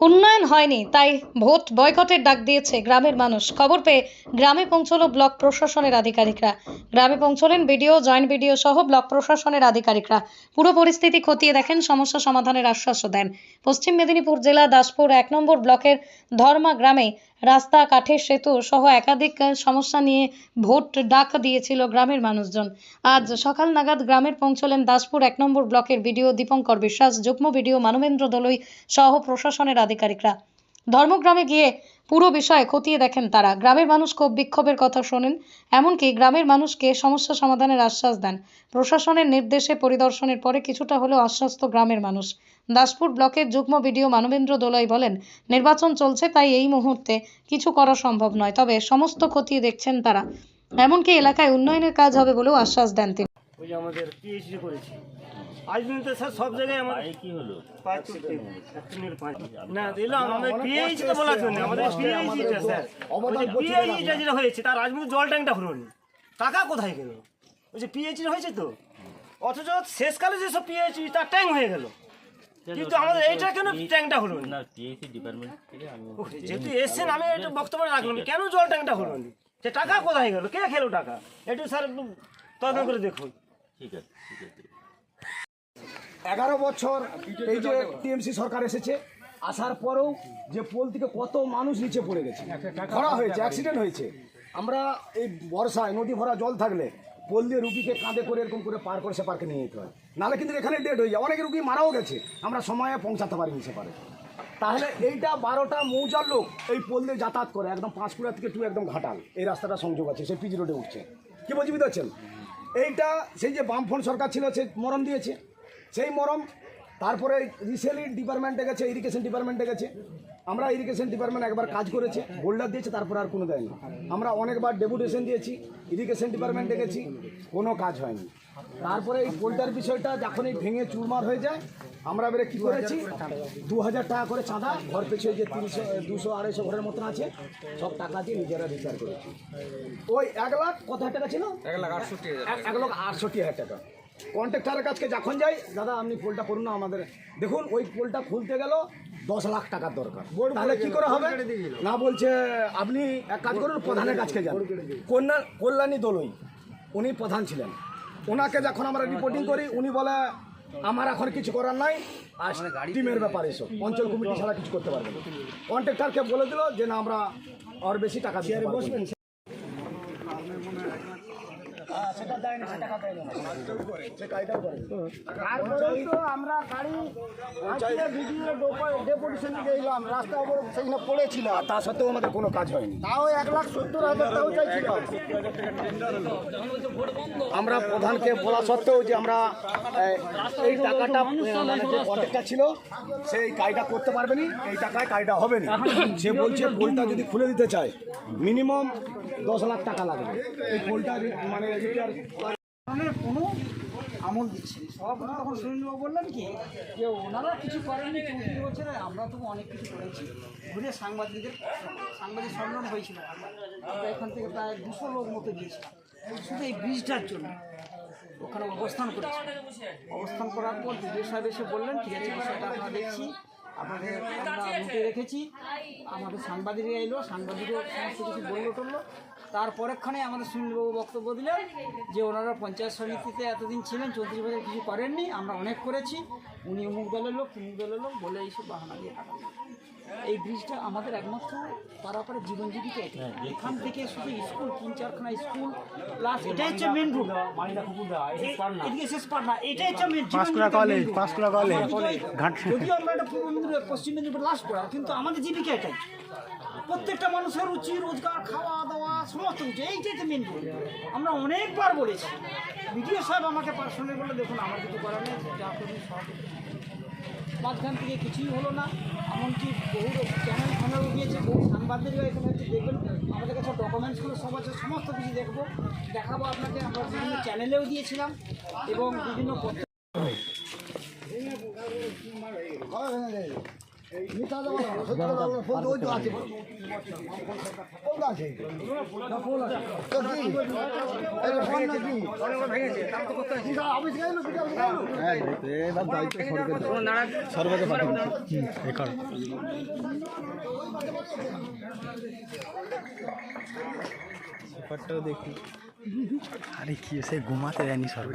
উন্নয়ন হয়নি, তাই ভোট বয়কটের ডাক দিয়েছে গ্রামের মানুষ। খবর পেয়ে গ্রামে পৌঁছলো ব্লক প্রশাসনের আধিকারিকরা। গ্রামে পৌঁছলেন বিডিও, জয়েন্ট বিডিও সহ ব্লক প্রশাসনের আধিকারিকরা। পুরো পরিস্থিতি খতিয়ে দেখেন, সমস্যা সমাধানের আশ্বাসও দেন। পশ্চিম মেদিনীপুর জেলা দাসপুর এক নম্বর ব্লকের ধর্মা গ্রামে রাস্তা, কাঠের সেতু সহ একাধিক সমস্যা নিয়ে ভোট ডাক দিয়েছিল গ্রামের মানুষজন। আজ সকাল নাগাদ গ্রামের পৌঁছলেন দাসপুর এক নম্বর ব্লকের বিডিও দীপঙ্কর বিশ্বাস, যুগ্ম বিডিও মানবেন্দ্র দলই সহ প্রশাসনের আধিকারিকরা। ধর্মগ্রামে গিয়ে পুরো বিষয়ে খতিয়ে দেখেন তারা। গ্রামের মানুষ ক্ষোভ বিক্ষোভের কথা শোনেন, এমনকি গ্রামের মানুষকে সমস্যা সমাধানের আশ্বাস দেন। প্রশাসনের নির্দেশে পরিদর্শনের পরে কিছুটা হলেও আশ্বস্ত গ্রামের মানুষ। দাসপুর ব্লকের যুগ্ম বিডিও মানবেন্দ্র দোলাই বলেন, নির্বাচন চলছে তাই এই মুহূর্তে কিছু করা সম্ভব নয়, তবে সমস্ত খতিয়ে দেখছেন তারা। এমনকি এলাকায় উন্নয়নের কাজ হবে বলেও আশ্বাস দেন তিনি। ওই আমাদের পিএইচডি করেছি। আজ পর্যন্ত স্যার সব জায়গায় আমার কি হলো? পাঁচ না দিলাম আমাদের পিএইচডি তো বলার জন্য আমাদের পিএইচডিটা স্যার। পিএইচডিটা যেটা হয়েছে তার আজ জল ট্যাঙ্কটা হলো টাকা কোথায় গেল? ওই যে পিএইচডি হয়েছে তো? অথচ শেষকালে যেসব পিএইচডি তার ট্যাঙ্ক হয়ে গেল। কিন্তু আমাদের এইটা কেন ট্যাঙ্কটা হলো না পিএসসি ডিপার্টমেন্ট থেকে আমি যেহেতু এসছেন আমি এটা বক্তব্য রাখলাম কেন জল ট্যাঙ্কটা হলো না সে টাকা কোথায় গেল? কে খেলো টাকা? একটু স্যার একটু তদন্ত করে দেখুন। এগারো বছর এই যে টিএমসি সরকার এসেছে, আসার পরেও যে পোল থেকে কত মানুষ নিচে পড়ে গেছে খরা হয়েছে অ্যাক্সিডেন্ট হয়েছে। আমরা এই বর্ষায় নদী ভরা জল থাকলে পোল দিয়ে রুগীকে কাঁধে করে এরকম করে পার করে সে পার্কে নিয়ে যেতে হয়। নাহলে কিন্তু এখানে ডেড হয়ে যায়। অনেক রুগী মারাও গেছে, আমরা সময়ে পৌঁছাতে পারিনি সে পারে তাহলে এইটা বারোটা মৌজার লোক এই পোল দিয়ে যাতায়াত করে, একদম পাঁশকুড়া থেকে টু একদম ঘাটাল। এই রাস্তাটা সংযোগ আছে, সে পিজি রোডে উঠছে। কি বলছি, বুঝতে পারছেন? এইটা সেই যে বামফ্রন্ট সরকার ছিল সেই মরম দিয়েছে। সেই মরম তারপরে রিসেলি ডিপার্টমেন্টে গেছে, ইরিগেশন ডিপার্টমেন্টে গেছে। আমরা ইরিগেশন ডিপার্টমেন্ট একবার কাজ করেছে, বোল্ডার দিয়েছে, তারপর আর কোনো দেয়নি আমরা অনেকবার ডেপুটেশন দিয়েছি, ইরিগেশন ডিপার্টমেন্টে গেছি, কোনো কাজ হয়নি। তারপরে এই পোল্টার বিষয়টা যখন এই ভেঙে চুরমার হয়ে যায় আমরা এবারে কী করেছি? দু হাজার টাকা করে চাঁদা ঘর পেছে যে তিনশো দুশো আড়াইশো ঘরের মতন আছে সব টাকা দিয়ে নিজেরা রিচার করেছি। ওই এক লাখ কত হাজার টাকা ছিল? এক লাখ আটষট্টি এক লাখ আটষট্টি হাজার টাকা। কন্ট্রাক্টারের কাছে যখন যাই দাদা আপনি পোলটা করুন না আমাদের। দেখুন ওই পোলটা খুলতে গেল দশ লাখ টাকার দরকার। তাহলে কি করে হবে? না বলছে আপনি এক কাজ করুন প্রধানের কাছকে যান। কন্যা কল্যাণী দলই উনি প্রধান ছিলেন। ওনাকে যখন আমরা রিপোর্টিং করি উনি বলে আমার এখন কিছু করার নাই। আর টিমের ব্যাপারে এসব অঞ্চল কমিটি ছাড়া কিছু করতে পারবে না। কন্ট্রাক্টারকে বলে দিল যে না আমরা আর বেশি টাকা দিয়ে বসবেন। আমরা তা সত্ত্বেও আমাদের কোনো কাজ আমরা প্রধানকে বলা সত্ত্বেও যে আমরা এই, টাকাটা মানে যে কন্ট্রাক্টটা ছিল সেই কাজটা করতে পারবে না এই টাকায় কাজটা হবে না সে বলছে পোলটা যদি খুলে দিতে চায় মিনিমাম দশ লাখ টাকা লাগবে। এই পোলটা মানে ধরনের কোনো আমল দিচ্ছে। সব তখন সুনীলবাবু বললেন কি যে ওনারা কিছু করেননি বলছে না, আমরা তো অনেক কিছু করেছি। ঘুরে সাংবাদিকদের সাংবাদিক সম্মেলন হয়েছিল। আমরা এখান থেকে প্রায় দুশো লোক মতো গিয়েছিলাম। শুধু এই ব্রিজটার জন্য ওখানে অবস্থান করেছি। অবস্থান করার পর বিডিও সাহেব এসে বললেন ঠিক আছে বিষয়টা আমরা দেখছি। আপনাদের আমরা রেখেছি। আমাদের সাংবাদিকরা এলো সাংবাদিকও সমস্ত কিছু বলল টললো তারপরেক্ষণে আমাদের সুনীলবাবু বক্তব্য দিলেন যে ওনারা পঞ্চায়েত সমিতিতে এতদিন ছিলেন চৌত্রিশ বছর কিছু করেননি আমরা অনেক করেছি। উনি অমুক দলের লোক তমুক দলের লোক বলে এইসব বাহানা দিয়ে দিলেন। এই ব্রিজটা আমাদের একমাত্র পারাপারে জীবন জীবিকা এখান থেকে শুধু স্কুল তিন চারখানা স্কুল প্লাস এটাই হচ্ছে মেন রুট এদিকে শেষ পার না এটাই হচ্ছে main Panskura college Panskura college যদিও আমরা এটা পূর্ব মেদিনীপুর পশ্চিম মেদিনীপুর লাস্ট পড়া কিন্তু আমাদের জীবিকা এটাই। প্রত্যেকটা মানুষের রুচি রোজগার খাওয়া দাওয়া সমস্ত কিছু এইটাই মেন রুট আমরা অনেকবার বলেছি বিডিও সাহেব আমাকে পার্সোনালি বলে দেখুন আমার কিছু করার নেই যা করি সব মাঝখান থেকে কিছুই হলো না এমনকি বহু চ্যানেল ফ্যানেলও গিয়েছে বহু সাংবাদিকরা এখানে দেখবেন আমাদের কাছে ডকুমেন্টসগুলো সব আছে সমস্ত কিছু দেখব দেখাবো আপনাকে আমরা বিভিন্ন চ্যানেলেও দিয়েছিলাম এবং বিভিন্ন পত্র মিথ্যা কথা বলো না, সত্যি কথা বলো না, ফোন তো ওই তো আছে। ফোন তো আছে। না, ফোন আছে। তো কি? এই যে ফোন নাকি? কি গা, অফিস গেলো, কি গেলো? আরে কি সে ঘুমাতে দেয়নি সরকার